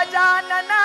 Gajanana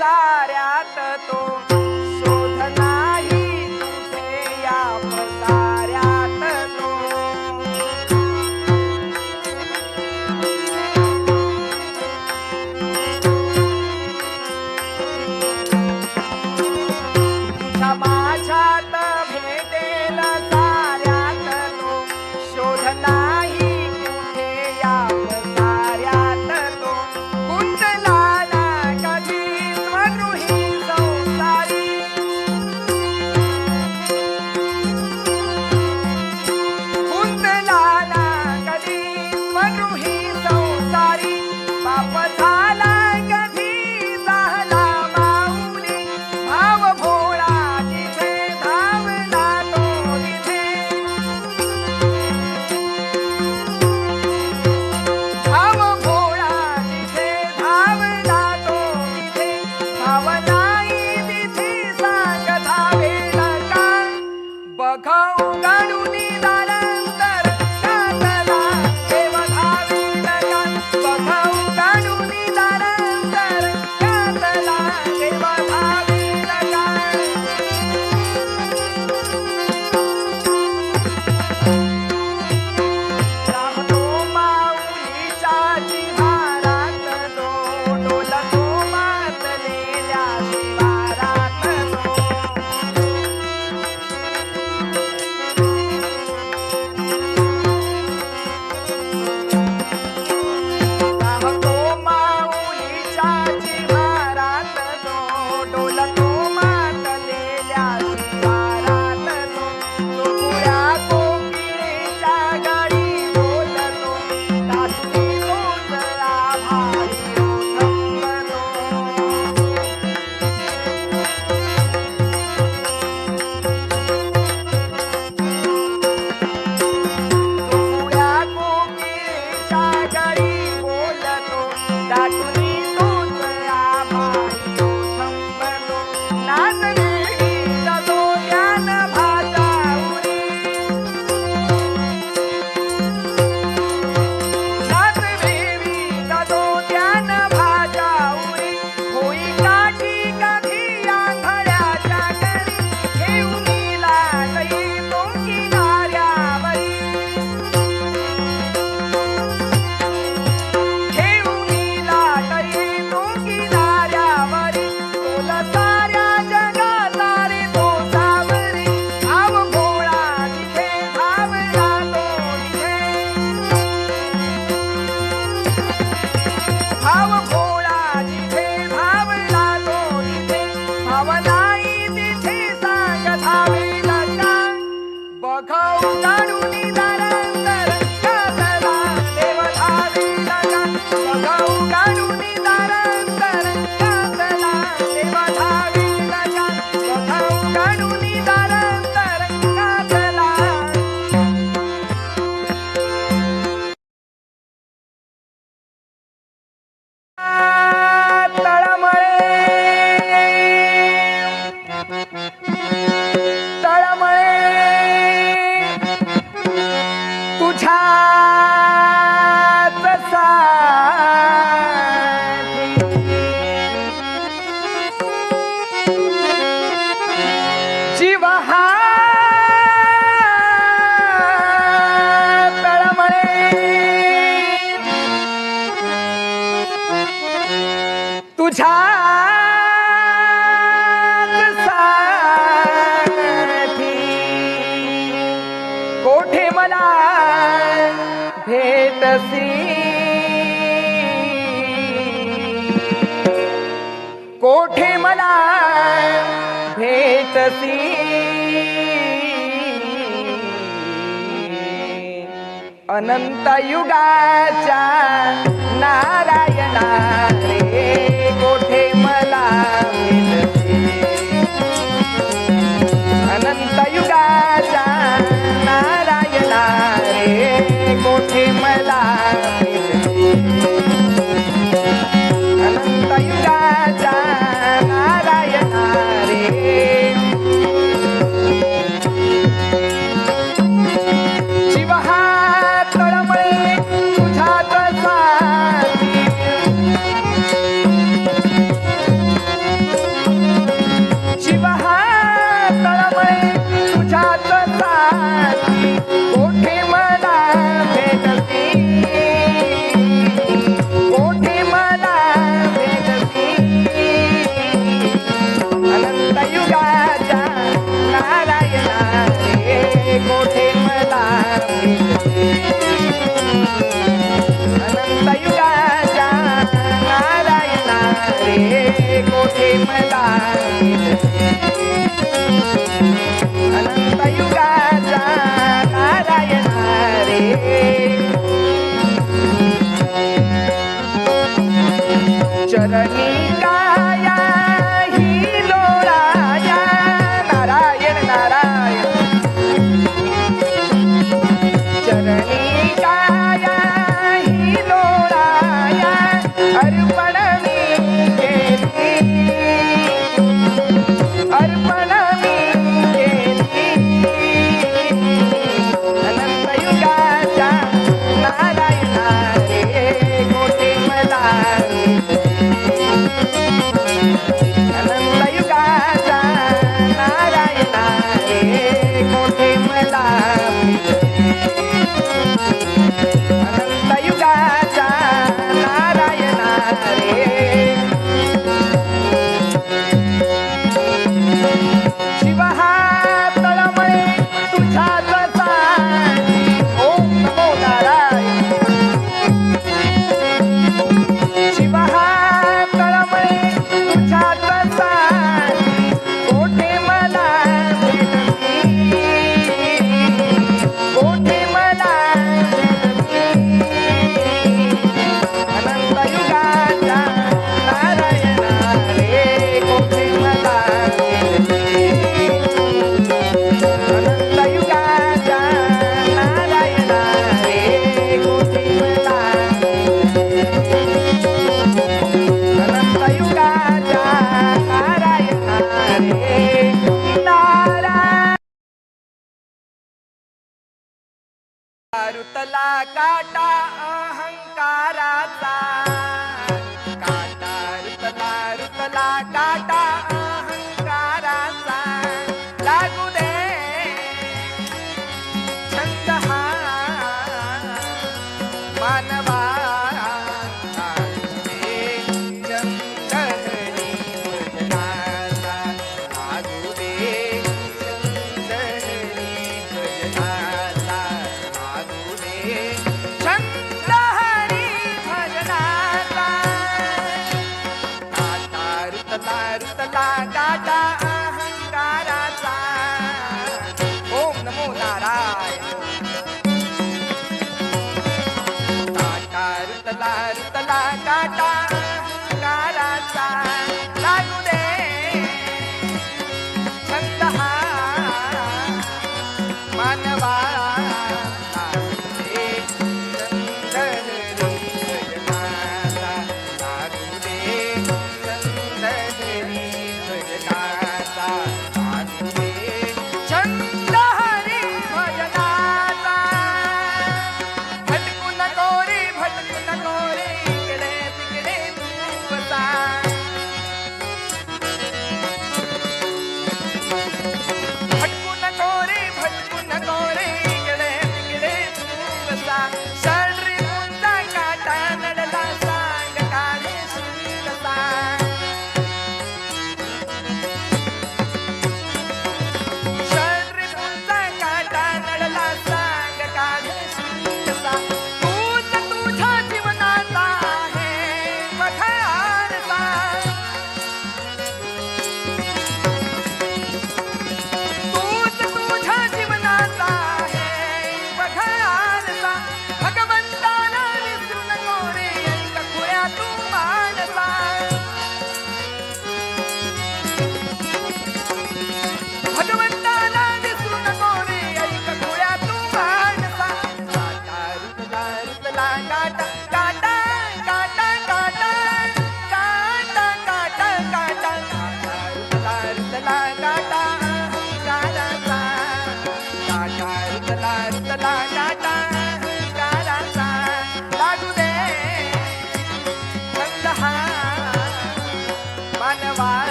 área तुझ्या कोठे मला भेटसी कोठे मला भेटसी अनंत युगाच्या नारायणा रे मोठे मला. I never.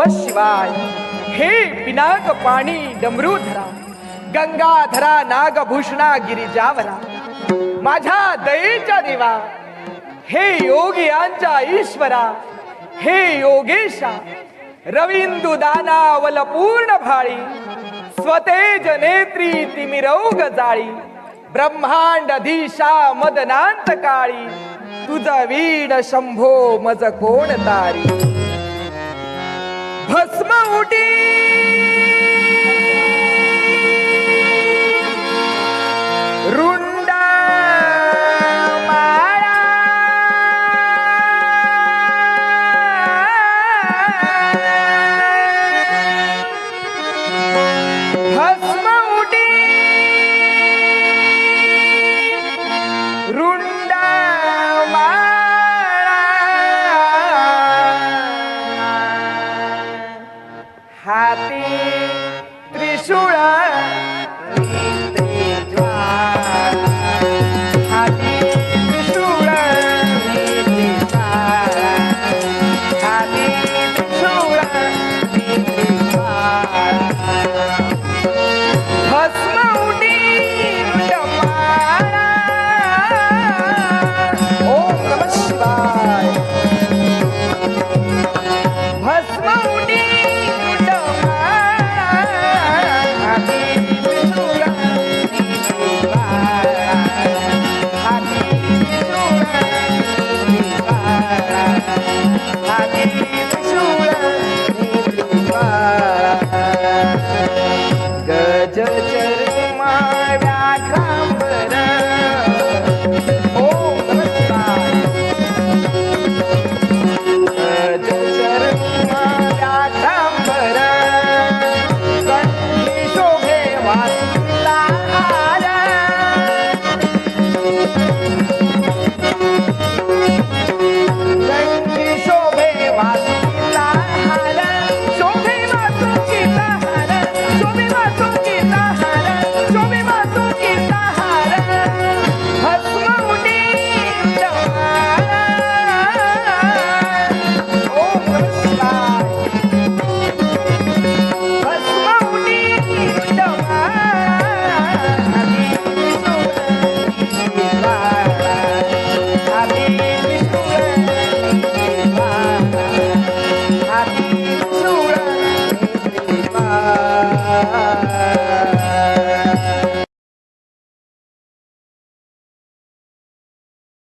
नम शिवाय. हे पिनाक पाणी डमरू धरा गंगाधरा नागभूषणा गिरिजावरा माझ्या दयेच्या देवा हे योगियांच्या ईश्वरा हे योगेशा रवींदू दानावल पूर्ण भाळी स्वतेज नेत्री तिमिरौग जाळी ब्रह्मांड धीशा मदनांत काळी तुझ वीण शंभो मज कोण तारी? भस्म उड़ी